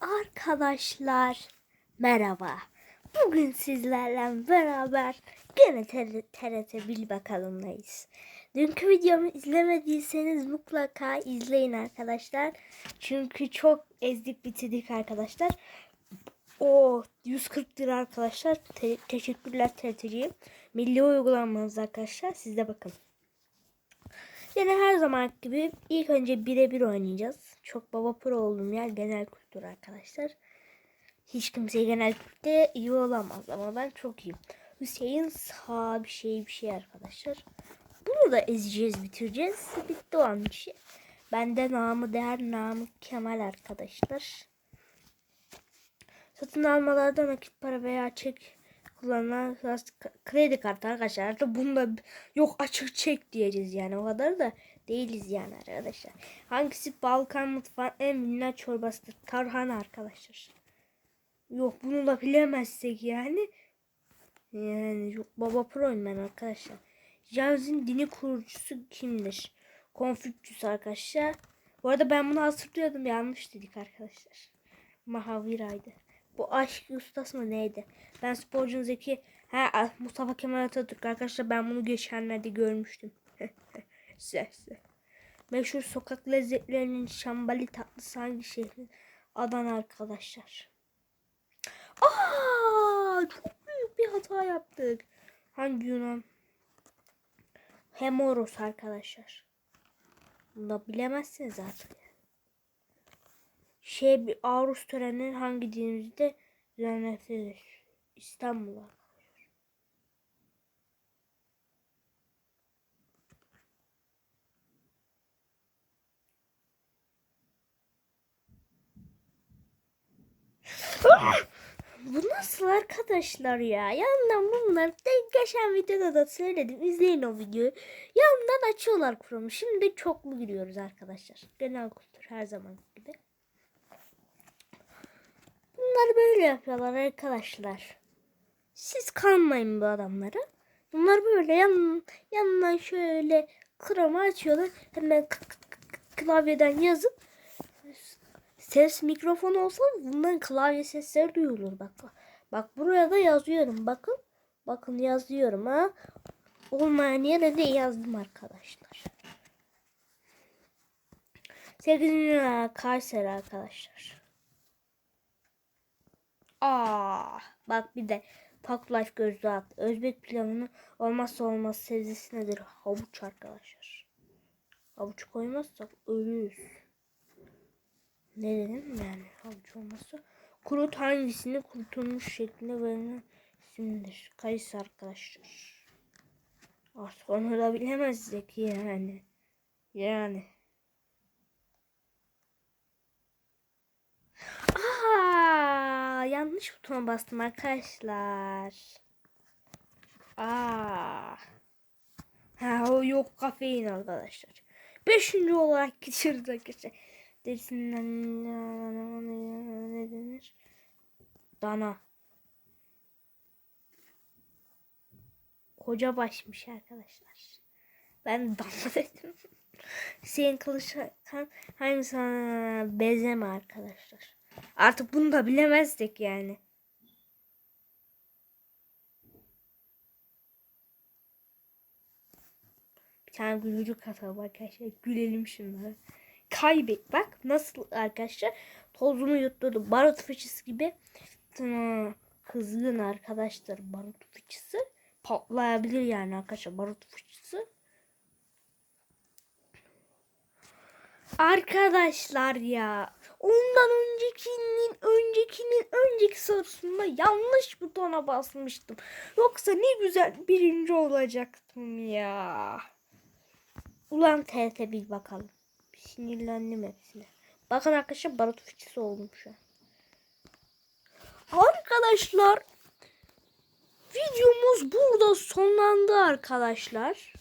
Arkadaşlar merhaba. Bugün sizlerle beraber gene TRT, Bil Bakalım'dayız. Dünkü videomu izlemediyseniz mutlaka izleyin arkadaşlar. Çünkü çok ezdik bitirdik arkadaşlar. O 140 lira arkadaşlar. Te- teşekkürler TRT'ciğim. Milli uygulanmanız arkadaşlar. Siz de bakın. Yine her zaman gibi ilk önce birebir oynayacağız. Çok baba pro oldum ya genel kültür arkadaşlar. Hiç kimse genel kültürde iyi olamaz ama ben çok iyiyim. Hüseyin sağ bir şey bir şey arkadaşlar. Bunu da ezeceğiz bitireceğiz. Bitti o an işi. Bende namı değer namı Kemal arkadaşlar. Satın almalarda nakit para veya çek kullanılan kredi kartı arkadaşlar. Artık bunda yok açık çek diyeceğiz yani o kadar da değiliz yani arkadaşlar. Hangisi Balkan mutfağın en minnak çorbasıdır? Tarhana arkadaşlar. Yok bunu da bilemezsek yani. Yani yok baba proyum ben arkadaşlar. Javz'in dini kurucusu kimdir? Konfüçyüs arkadaşlar. Bu arada ben bunu hatırlıyordum yanlış dedik arkadaşlar. Mahavira'ydı. Bu aşk ustası mı neydi? Ben sporcunun zeki ha Mustafa Kemal Atatürk arkadaşlar ben bunu geçenlerde görmüştüm. Ses. Meşhur sokak lezzetlerinin şambali tatlısı hangi şehrin? Adana arkadaşlar. Aa, çok büyük bir hata yaptık. Hangi Yunan? Hemoros arkadaşlar. Bunu da bilemezsiniz artık. Şey bir Ağustos töreni hangi dinimizde düzenlenir? İstanbul'a. Bu nasıl arkadaşlar ya? Yandan bunlar de geçen videoda da söyledim. İzleyin o videoyu. Yandan açıyorlar Chrome'u. Şimdi çoklu giriyoruz arkadaşlar. Genel kültür her zaman gibi. Bunlar böyle yapıyorlar arkadaşlar. Siz kanmayın bu adamlara. Bunlar böyle yan, yandan şöyle Chrome'u açıyorlar. Hemen klavyeden yazıp ses mikrofonu olsa bundan klavye sesleri duyulur bak. Bak buraya da yazıyorum bakın. Bakın yazıyorum ha. Olmayan yere de yazdım arkadaşlar. 8. numara Kayseri arkadaşlar. Aa, bak bir de Pak Life gözlüğü at. Özbek pilavının olmazsa olmaz sebzesi nedir? Havuç arkadaşlar. Havuç koymazsak ölürüz. Ne dedim yani havuç olmazsa. Kurut hangisini kurutulmuş şeklinde verilen isimdir. Kayısı arkadaşlar. Artık onu da bilemezdik yani. Yani. Aa, yanlış butona bastım arkadaşlar. Aa. Ha o yok kafein arkadaşlar. Beşinci olarak geçiyoruz arkadaşlar. Derisinden ne denir? Dana. Koca başmış arkadaşlar. Ben dana dedim. Hüseyin Kılıçkan hangi sana bezeme arkadaşlar. Artık bunu da bilemezdik yani. Bir tane gülücük atalım arkadaşlar. Gülelim şunlara. Kaybet. Bak nasıl arkadaşlar. Tozunu yutturdu. Barut fıçısı gibi. Tına, kızgın arkadaşlar. Barut fıçısı. Patlayabilir yani arkadaşlar. Barut fıçısı. Arkadaşlar ya. Ondan öncekinin öncekinin önceki sorusunda yanlış butona basmıştım. Yoksa ne güzel birinci olacaktım ya. Ulan TRT bil bakalım. Sinirlendim hepsine. Bakın arkadaşlar barut fıçısı oldum şu an. Arkadaşlar videomuz burada sonlandı arkadaşlar.